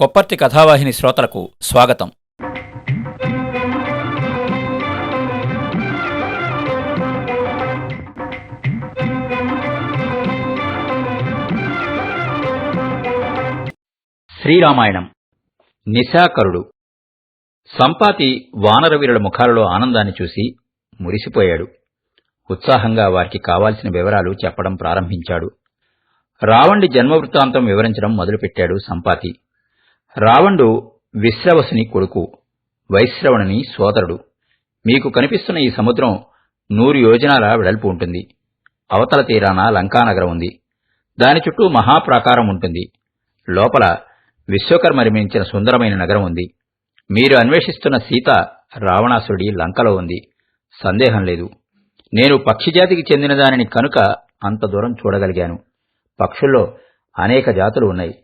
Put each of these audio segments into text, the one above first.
కొప్పర్తి కథావాహిని శ్రోతలకు స్వాగతం. శ్రీరామాయణం. నిశాకరుడు. సంపాతి వానరవీరుల ముఖాలలో ఆనందాన్ని చూసి మురిసిపోయాడు. ఉత్సాహంగా వారికి కావాల్సిన వివరాలు చెప్పడం ప్రారంభించాడు. రావణుడి జన్మవృత్తాంతం వివరించడం మొదలుపెట్టాడు సంపాతి. రావణుడు విశ్రవసుని కొడుకు వైశ్రవణుని సోదరుడు. మీకు కనిపిస్తున్న ఈ సముద్రం నూరు యోజనాల వెడల్పు ఉంటుంది. అవతల తీరాన లంకానగరం ఉంది. దాని చుట్టూ మహాప్రాకారం ఉంటుంది. లోపల విశ్వకర్మ నిర్మించిన సుందరమైన నగరం ఉంది. మీరు అన్వేషిస్తున్న సీత రావణాసుడి లంకలో ఉంది. సందేహం లేదు. నేను పక్షిజాతికి చెందిన దానిని కనుక అంత దూరం చూడగలిగాను. పక్షుల్లో అనేక జాతులు ఉన్నాయి.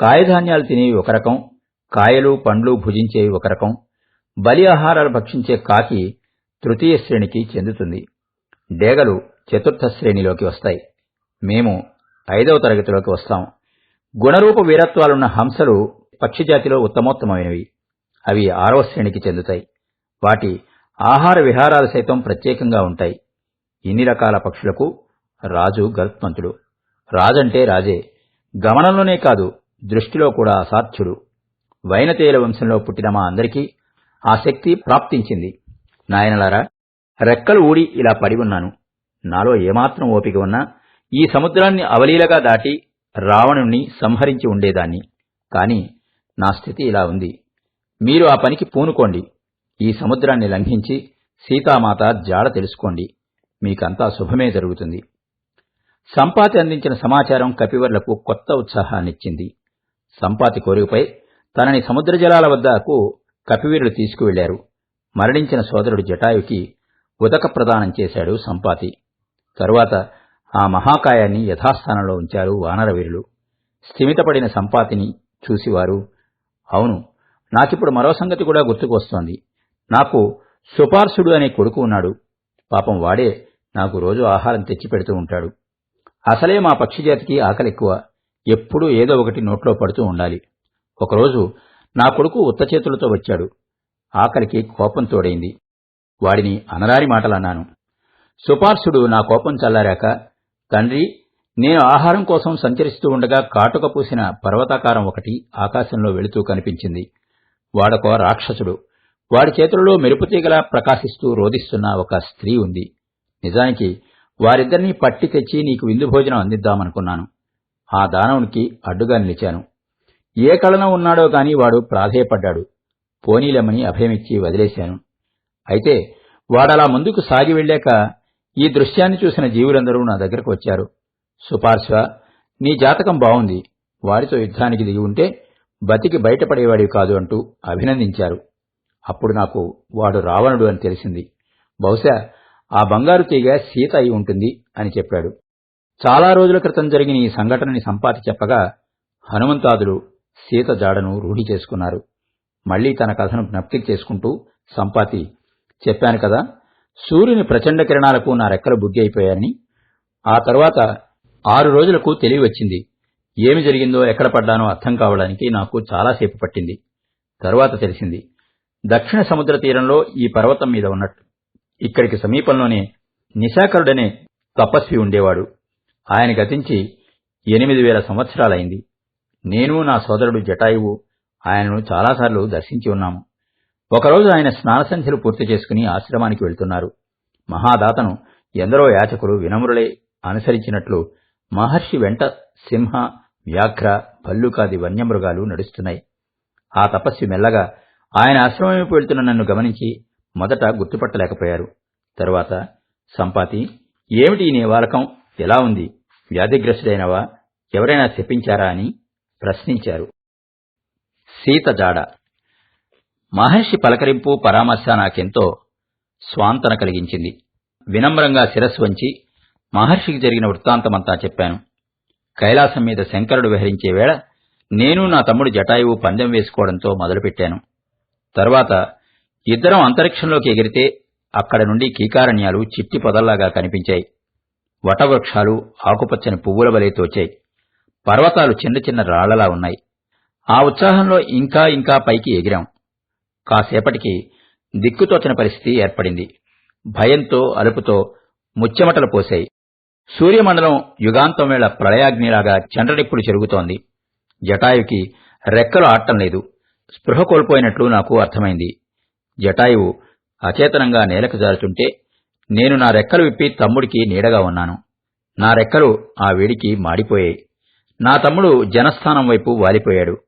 కాయధాన్యాలు తినేవి ఒక రకం కాయలు పండ్లు భుజించేవి ఒక రకం బలి ఆహారాలు భక్షించే కాకి తృతీయ శ్రేణికి చెందుతుంది. డేగలు చతుర్థ శ్రేణిలోకి వస్తాయి. మేము ఐదవ తరగతిలోకి వస్తాం. గుణరూప వీరత్వాలున్న హంసలు పక్షిజాతిలో ఉత్తమోత్తమైనవి అవి ఆరవ శ్రేణికి చెందుతాయి. వాటి ఆహార విహారాలు సైతం ప్రత్యేకంగా ఉంటాయి. ఇన్ని రకాల పక్షులకు రాజు గరుత్మంతుడు రాజంటే రాజే. గమనంలోనే కాదు దృష్టిలో కూడా అసాధ్యుడు. వైనతేల వంశంలో పుట్టిన మా అందరికీ ఆ శక్తి ప్రాప్తించింది. నాయనలారా రెక్కలు ఊడి ఇలా పడి ఉన్నాను. నాలో ఏమాత్రం ఓపిక ఉన్నా ఈ సముద్రాన్ని అవలీలగా దాటి రావణుణ్ణి సంహరించి ఉండేదాన్ని. కాని నా స్థితి ఇలా ఉంది. మీరు ఆ పనికి పూనుకోండి. ఈ సముద్రాన్ని లంఘించి సీతామాత జాడ తెలుసుకోండి. మీకంతా శుభమే జరుగుతుంది. సంపాతి అందించిన సమాచారం కపివర్లకు కొత్త ఉత్సాహాన్నిచ్చింది. సంపాతి కోరికపై తనని సముద్ర జలాల వద్దకు కపివీరులు తీసుకువెళ్ళారు. మరణించిన సోదరుడు జటాయుకి ఉదక ప్రదానం చేశాడు సంపాతి. తరువాత ఆ మహాకాయాన్ని యథాస్థానంలో ఉంచారు వానరవీరులు స్థిమితపడిన సంపాతిని చూసివారు అవును నాకిప్పుడు మరో సంగతి కూడా గుర్తుకు వస్తోంది నాకు సుపార్సుడు అనే కొడుకు ఉన్నాడు. పాపం వాడే నాకు రోజు ఆహారం తెచ్చి పెడుతూ ఉంటాడు. అసలే మా పక్షిజాతికి ఆకలి ఎక్కువ ఎప్పుడూ ఏదో ఒకటి నోట్లో పడుతూ ఉండాలి. ఒకరోజు నా కొడుకు ఉత్త చేతులతో వచ్చాడు. ఆకలికి కోపం తోడైంది. వాడిని అనరాని మాటలన్నాను. సుపార్సుడు నా కోపం చల్లారాక తండ్రి నేను ఆహారం కోసం సంచరిస్తూ ఉండగా కాటుక పూసిన పర్వతాకారం ఒకటి ఆకాశంలో వెళుతూ కనిపించింది. వాడొక రాక్షసుడు. వాడి చేతులలో మెరుపుతీగలా ప్రకాశిస్తూ రోదిస్తున్న ఒక స్త్రీ ఉంది. నిజానికి వారిద్దరినీ పట్టి తెచ్చి నీకు విందు భోజనం అందిద్దామనుకున్నాను. ఆ దానవునికి అడ్డుగా నిలిచాను. ఏ కళన ఉన్నాడో కాని వాడు ప్రాధేయపడ్డాడు. పోనీలమ్మని అభయమిచ్చి వదిలేశాను. అయితే వాడలా ముందుకు సాగి వెళ్ళాక ఈ దృశ్యాన్ని చూసిన జీవులందరూ నా దగ్గరకు వచ్చారు. సుపార్శ్వ నీ జాతకం బావుంది. వారితో యుద్ధానికి దిగి ఉంటే బతికి బయటపడేవాడివి కాదు అంటూ అభినందించారు. అప్పుడు నాకు వాడు రావణుడు అని తెలిసింది. బహుశా ఆ బంగారు తీగ సీత అయి ఉంటుంది అని చెప్పాడు. చాలా రోజుల క్రితం జరిగిన ఈ సంఘటనని సంపాతి చెప్పగా హనుమంతాదులు సీత జాడను రూఢి చేసుకున్నారు. మళ్ళీ తన కథను జ్ఞప్తి చేసుకుంటూ సంపాతి చెప్పాను కదా సూర్యుని ప్రచండ కిరణాలకు నా రెక్కలు బుగ్గి అయిపోయాయని. ఆ తర్వాత ఆరు రోజులకు తెలివి వచ్చింది. ఏమి జరిగిందో ఎక్కడ పడ్డానో అర్థం కావడానికి నాకు చాలాసేపు పట్టింది. తరువాత తెలిసింది. దక్షిణ సముద్ర తీరంలో ఈ పర్వతం మీద ఉన్నట్టు. ఇక్కడికి సమీపంలోనే నిశాకరుడనే తపస్వి ఉండేవాడు. ఆయన గతించి ఎనిమిది వేల సంవత్సరాలైంది. నేను నా సోదరుడు జటాయువు ఆయనను చాలాసార్లు దర్శించి ఉన్నాము. ఒకరోజు ఆయన స్నానసంధ్యలు పూర్తి చేసుకుని ఆశ్రమానికి వెళ్తున్నారు. మహాదాతను ఎందరో యాచకులు వినమ్రులే అనుసరించినట్లు మహర్షి వెంట సింహ వ్యాఘ్ర భల్లుకాది వన్యమృగాలు నడుస్తున్నాయి. ఆ తపస్వి మెల్లగా ఆయన ఆశ్రమం వైపు వెళ్తున్న నన్ను గమనించి మొదట గుర్తుపట్టలేకపోయారు. తరువాత సంపాతి ఏమిటి నీ వాలకం ఎలా ఉంది? వ్యాధిగ్రస్తుడైనవా? ఎవరైనా శపించారా అని ప్రశ్నించారు. సీత జాడ. మహర్షి పలకరింపు పరామర్శ నాకెంతో స్వాంతన కలిగించింది. వినమ్రంగా శిరస్సు వంచి మహర్షికి జరిగిన వృత్తాంతమంతా చెప్పాను. కైలాసం మీద శంకరుడు విహరించే వేళ నేను నా తమ్ముడు జటాయువు పందెం వేసుకోవడంతో మొదలుపెట్టాను. తరువాత ఇద్దరం అంతరిక్షంలోకి ఎగిరితే అక్కడ నుండి కీకారణ్యాలు చిట్టి పొదల్లాగా కనిపించాయి. వటవృక్షాలు ఆకుపచ్చని పువ్వుల వలె తోచాయి. పర్వతాలు చిన్న చిన్న రాళ్ళలా ఉన్నాయి. ఆ ఉత్సాహంలో ఇంకా ఇంకా పైకి ఎగిరాం. కాసేపటికి దిక్కుతోచని పరిస్థితి ఏర్పడింది. భయంతో అలుపుతో ముచ్చెమటలు పోశాయి. సూర్యమండలం యుగాంతం వేళ ప్రళయాగ్నిలాగా చండ్రనిప్పుడు చెరుగుతోంది. జటాయుకి రెక్కలు ఆడటం లేదు. స్పృహ కోల్పోయినట్లు నాకు అర్థమైంది. జటాయువు అచేతనంగా నేలకు జారుతుంటే నేను నా రెక్కలు విప్పి తమ్ముడికి నీడగా ఉన్నాను. నా రెక్కలు ఆ వేడికి మాడిపోయాయి. నా తమ్ముడు జనస్థానం వైపు వాలిపోయాడు.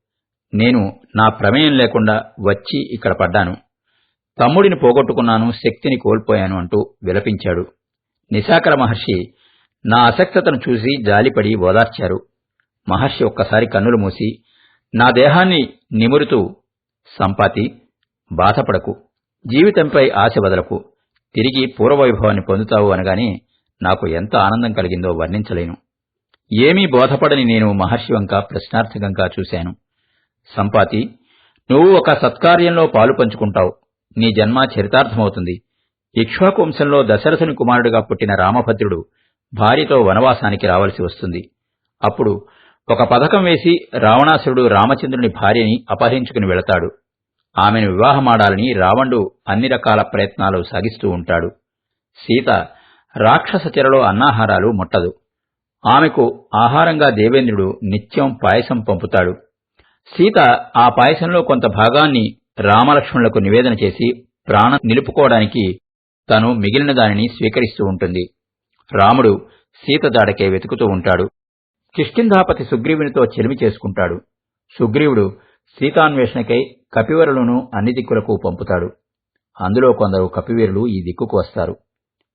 నేను నా ప్రమేయం లేకుండా వచ్చి ఇక్కడ పడ్డాను. తమ్ముడిని పోగొట్టుకున్నాను శక్తిని కోల్పోయాను అంటూ విలపించాడు. నిశాకర మహర్షి నా అసక్తతను చూసి జాలిపడి ఓదార్చారు. మహర్షి ఒక్కసారి కన్నులు మూసి నా దేహాన్ని నిమురుతూ సంపాతి బాధపడకు. జీవితంపై ఆశ వదలకు. తిరిగి పూర్వవైభవాన్ని పొందుతావు అనగానే నాకు ఎంత ఆనందం కలిగిందో వర్ణించలేను. ఏమీ బోధపడని నేను మహర్షివంక ప్రశ్నార్థకంగా చూశాను. సంపాతి నువ్వు ఒక సత్కార్యంలో పాలు పంచుకుంటావు. నీ జన్మ చరితార్థమవుతుంది. ఇక్ష్వాకువంశంలో దశరథుని కుమారుడిగా పుట్టిన రామభద్రుడు భార్యతో వనవాసానికి రావలసి వస్తుంది. అప్పుడు ఒక పథకం వేసి రావణాసురుడు రామచంద్రుని భార్యని అపహరించుకుని వెళతాడు. ఆమెను వివాహమాడాలని రావణుడు అన్ని రకాల ప్రయత్నాలు సాగిస్తూ ఉంటాడు. సీత రాక్షస చెరలో అన్నాహారాలు ముట్టదు. ఆమెకు ఆహారంగా దేవేంద్రుడు నిత్యం పాయసం పంపుతాడు. సీత ఆ పాయసంలో కొంత భాగాన్ని రామలక్ష్మణులకు నివేదన చేసి ప్రాణం నిలుపుకోవడానికి తను మిగిలిన దానిని స్వీకరిస్తూ ఉంటుంది. రాముడు సీత దాడకే వెతుకుతూ ఉంటాడు. కిష్కింధాపతి సుగ్రీవునితో చెలిమి చేసుకుంటాడు. సుగ్రీవుడు సీతాన్వేషణకై కపివరులను అన్ని దిక్కులకు పంపుతాడు. అందులో కొందరు కపివీరులు ఈ దిక్కుకు వస్తారు.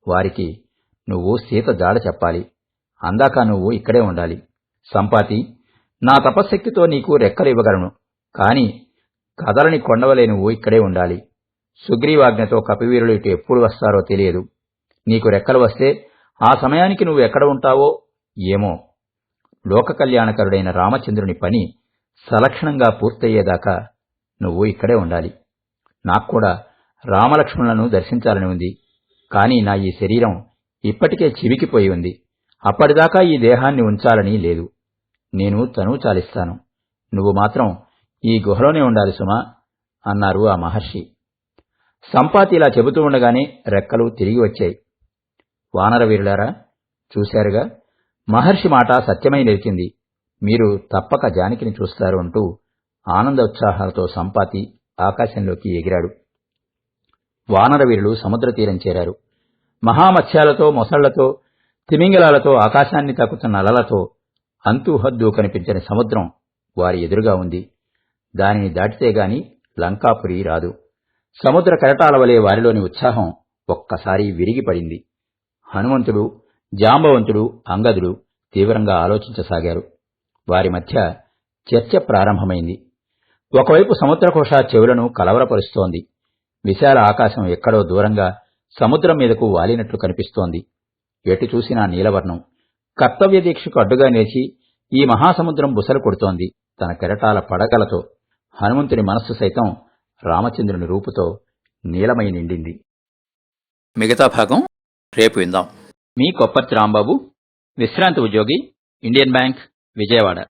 వారికి నువ్వు సీత జాడ చెప్పాలి. అందాక నువ్వు ఇక్కడే ఉండాలి. సంపాతి నా తపశ్శక్తితో నీకు రెక్కలు ఇవ్వగలను కాని కదలని కొండవలే నువ్వు ఇక్కడే ఉండాలి. సుగ్రీవాజ్ఞతో కపివీరులు ఇటు ఎప్పుడు వస్తారో తెలియదు. నీకు రెక్కలు వస్తే ఆ సమయానికి నువ్వు ఎక్కడ ఉంటావో ఏమో. లోక కళ్యాణకరుడైన రామచంద్రుని పని సలక్షణంగా పూర్తయ్యేదాకా నువ్వు ఇక్కడే ఉండాలి. నాకు కూడా రామలక్ష్మణులను దర్శించాలని ఉంది. కానీ నా ఈ శరీరం ఇప్పటికే చివికిపోయి ఉంది. అప్పటిదాకా ఈ దేహాన్ని ఉంచాలని లేదు. నేను తనువు చాలిస్తాను. నువ్వు మాత్రం ఈ గుహలోనే ఉండాలి సుమా అన్నారు ఆ మహర్షి. సంపాతి ఇలా చెబుతూ ఉండగానే రెక్కలు తిరిగి వచ్చాయి. వానర వీరులారా చూశారుగా మహర్షి మాట సత్యమై నిలిచింది. మీరు తప్పక జానకిని చూస్తారు అంటూ ఆనంద ఉత్సాహాలతో సంపాతి ఆకాశంలోకి ఎగిరాడు. వానరవీరులు సముద్ర తీరం చేరారు. మహామత్స్యాలతో మొసళ్ళతో తిమింగలాలతో ఆకాశాన్ని తాకుతున్న అలలతో అంతూహద్దు కనిపించని సముద్రం వారి ఎదురుగా ఉంది. దానిని దాటితే గాని లంకాపురి రాదు. సముద్ర కరటాల వలె వారిలోని ఉత్సాహం ఒక్కసారి విరిగిపడింది. హనుమంతుడు జాంబవంతుడు అంగదుడు తీవ్రంగా ఆలోచించసాగారు. వారి మధ్య చర్చ ప్రారంభమైంది. ఒకవైపు సముద్రకోశ చెవులను కలవరపరుస్తోంది. విశాల ఆకాశం ఎక్కడో దూరంగా సముద్రం మీదకు వాలినట్లు కనిపిస్తోంది. ఎటు చూసినా నీలవర్ణం. కర్తవ్య దీక్షకు అడ్డుగా నిలిచి ఈ మహాసముద్రం బుసలు కొడుతోంది. తన కెరటాల పడగలతో హనుమంతుని మనస్సు సైతం రామచంద్రుని రూపుతో నీలమై నిండింది. మిగతా భాగం రేపు విందాం. మీ కొప్పర్తి రాంబాబు విశ్రాంతి ఉద్యోగి ఇండియన్ బ్యాంక్. விஜயவாடை.